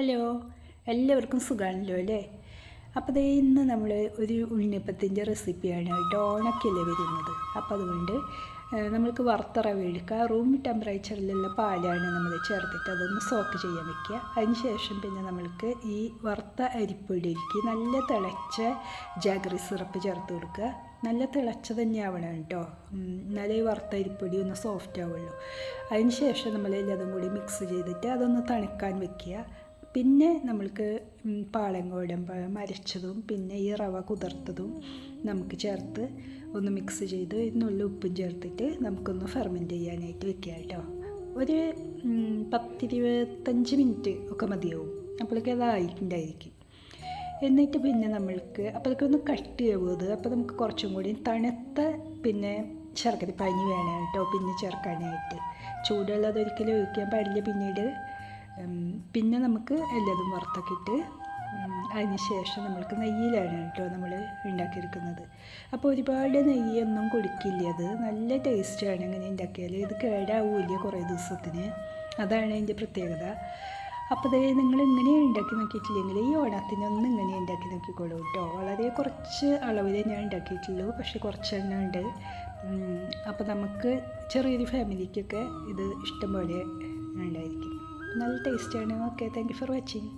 Hello എല്ലാവർക്കും സുഖമാണല്ലോ അല്ലേ? അപ്പോൾ ദേ ഇന്ന് നമ്മൾ ഒരു ഉണ്ണിയപ്പത്തിന്റെ റെസിപ്പിയാണ് കേട്ടോ ഓണക്കല്ലേ വരുന്നത്. അപ്പോൾ അതുകൊണ്ട് നമ്മൾക്ക് വറുത്ത റവ എടുക്കുക റൂം ടെമ്പറേച്ചറിലുള്ള പാലാണ് നമ്മൾ ചേർത്തിട്ട് അതൊന്ന് സോക്ക് ചെയ്യാൻ വെക്കുക. അതിന് ശേഷം പിന്നെ നമ്മൾക്ക് ഈ വറുത്ത അരിപ്പൊടിയിലേക്ക് നല്ല തിളച്ച ജാഗ്രി സിറപ്പ് ചേർത്ത് കൊടുക്കുക. നല്ല തിളച്ച തന്നെ ആവണം കേട്ടോ എന്നാലേ വറുത്ത അരിപ്പൊടി ഒന്ന് സോഫ്റ്റ് ആവുള്ളൂ. അതിന് ശേഷം നമ്മൾ എല്ലാതും കൂടി മിക്സ് ചെയ്തിട്ട് അതൊന്ന് തണുക്കാൻ വെക്കുക. പിന്നെ നമ്മൾക്ക് ഉം, പാളങ്കോടൻ പഴം അരച്ചതും പിന്നെ ഈ റവ കുതിർത്തതും നമുക്ക് ചേർത്ത് ഒന്ന് മിക്സ് ചെയ്ത് ഇതിനുള്ള ഉപ്പും ചേർത്തിട്ട് നമുക്കൊന്ന് ഫെർമെന്റ് ചെയ്യാനായിട്ട് വെക്കുക കേട്ടോ. ഒരു പത്തിരുപത്തഞ്ച് മിനിറ്റ് ഒക്കെ മതിയാവും. അപ്പോഴേക്കും അതായിട്ടുണ്ടായിരിക്കും എന്നിട്ട് പിന്നെ നമ്മൾക്ക് അപ്പോഴേക്കും ഒന്ന് കട്ടിയാവും അത്. അപ്പോൾ നമുക്ക് കുറച്ചും കൂടി തണുത്ത പിന്നെ ശർക്കര പനി വേണം കേട്ടോ പിന്നെ ചേർക്കാനായിട്ട്. ചൂടുള്ളത് ഒരിക്കലും ഒഴിക്കാൻ പാടില്ല. പിന്നീട് പിന്നെ നമുക്ക് എല്ലാതും വറുത്തൊക്കെ ഇട്ട് ഉം, അതിന് ശേഷം നമ്മൾക്ക് നെയ്യിലാണ് കേട്ടോ നമ്മൾ ഉണ്ടാക്കിയെടുക്കുന്നത്. അപ്പോൾ ഒരുപാട് നെയ്യൊന്നും കൊടുക്കില്ല. അത് നല്ല ടേസ്റ്റാണ് ഇങ്ങനെ ഉണ്ടാക്കിയാൽ ഇത് കേടാവില്ല കുറേ ദിവസത്തിന്. അതാണ് അതിന്റെ പ്രത്യേകത. അപ്പോൾ അതായത് നിങ്ങൾ ഇങ്ങനെ ഉണ്ടാക്കി നോക്കിയിട്ടില്ലെങ്കിൽ ഈ ഓണത്തിനൊന്നും ഇങ്ങനെ ഉണ്ടാക്കി നോക്കിക്കോളൂ കേട്ടോ. വളരെ കുറച്ച് അളവിലേ ഞാൻ ഉണ്ടാക്കിയിട്ടുള്ളൂ. പക്ഷേ കുറച്ചെണ്ണം ഉണ്ട്. അപ്പോൾ നമുക്ക് ചെറിയൊരു ഫാമിലിക്കൊക്കെ ഇത് ഇഷ്ടംപോലെ ഉണ്ടായിരിക്കും. നല്ല ടേസ്റ്റിയാണ് okay thank you for watching